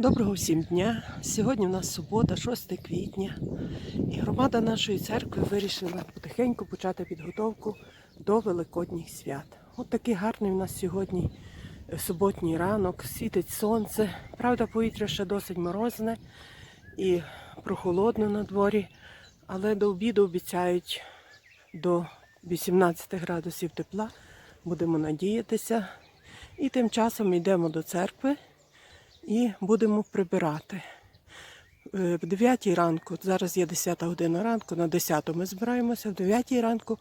Доброго всім дня! Сьогодні у нас субота, 6 квітня, і громада нашої церкви вирішила потихеньку почати підготовку до Великодніх свят. От такий гарний у нас сьогодні е, суботній ранок, світить сонце. Правда, повітря ще досить морозне і прохолодно на дворі, але до обіду обіцяють до 18 градусів тепла. Будемо надіятися. І тим часом йдемо до церкви і будемо прибирати. Е, В 9 ранку, зараз є 10 година ранку, на 10 ми збираємося, в 9 ранку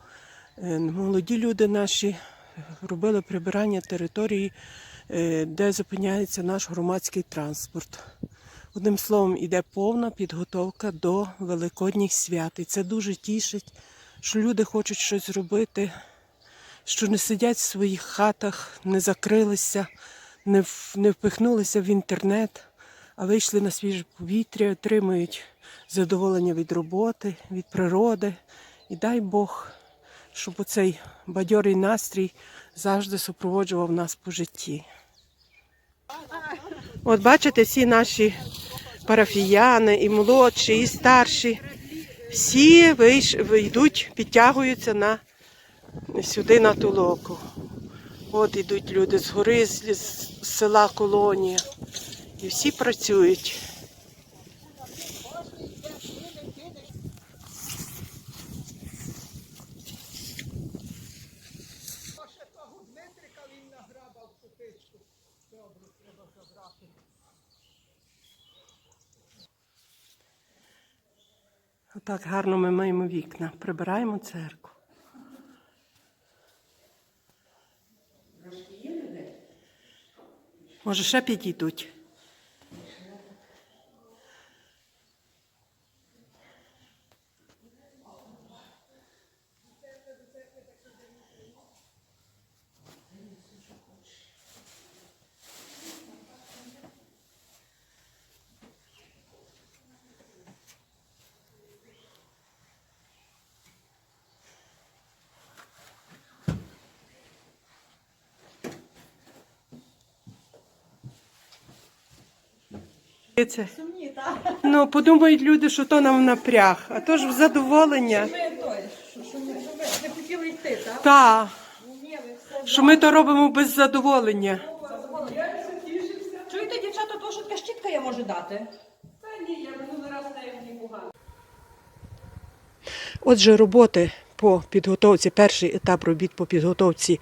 е, молоді люди наші робили прибирання території, е, де зупиняється наш громадський транспорт. Одним словом, іде повна підготовка до Великодніх свят. І це дуже тішить, що люди хочуть щось зробити, що не сидять в своїх хатах, не закрилися не, не впихнулися в інтернет, а вийшли на свіже повітря, отримують задоволення від роботи, від природи. І дай Бог, щоб оцей бадьорий настрій завжди супроводжував нас по житті. От бачите, всі наші парафіяни, і молодші, і старші, всі вийш, йдуть, підтягуються на, сюди на тулоку. От ідуть люди з гори, з, села Колонія. І всі працюють. Отак гарно ми маємо вікна. Прибираємо церкву. Може, ще підійдуть. Це. Ну, подумають люди, що то нам напряг, а то ж в задоволення. Ми що, ми, що ми не хотіли йти, так? Так, Ні, ви все що ми то робимо без задоволення. Чуєте, дівчата, то що така щітка я можу дати? Отже, роботи по підготовці, перший етап робіт по підготовці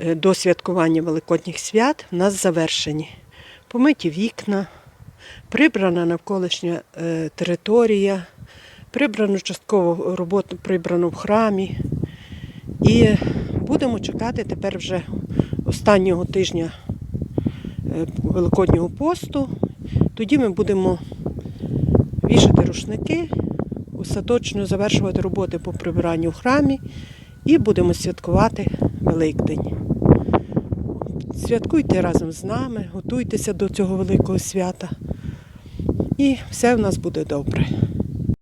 е, до святкування Великодніх свят в нас завершені. Помиті вікна, прибрана навколишня е, територія, прибрано частково роботу прибрано в храмі. І будемо чекати тепер вже останнього тижня е, Великоднього посту. Тоді ми будемо вішати рушники, остаточно завершувати роботи по прибиранню в храмі і будемо святкувати Великдень. Святкуйте разом з нами, готуйтеся до цього великого свята. І все в нас буде добре.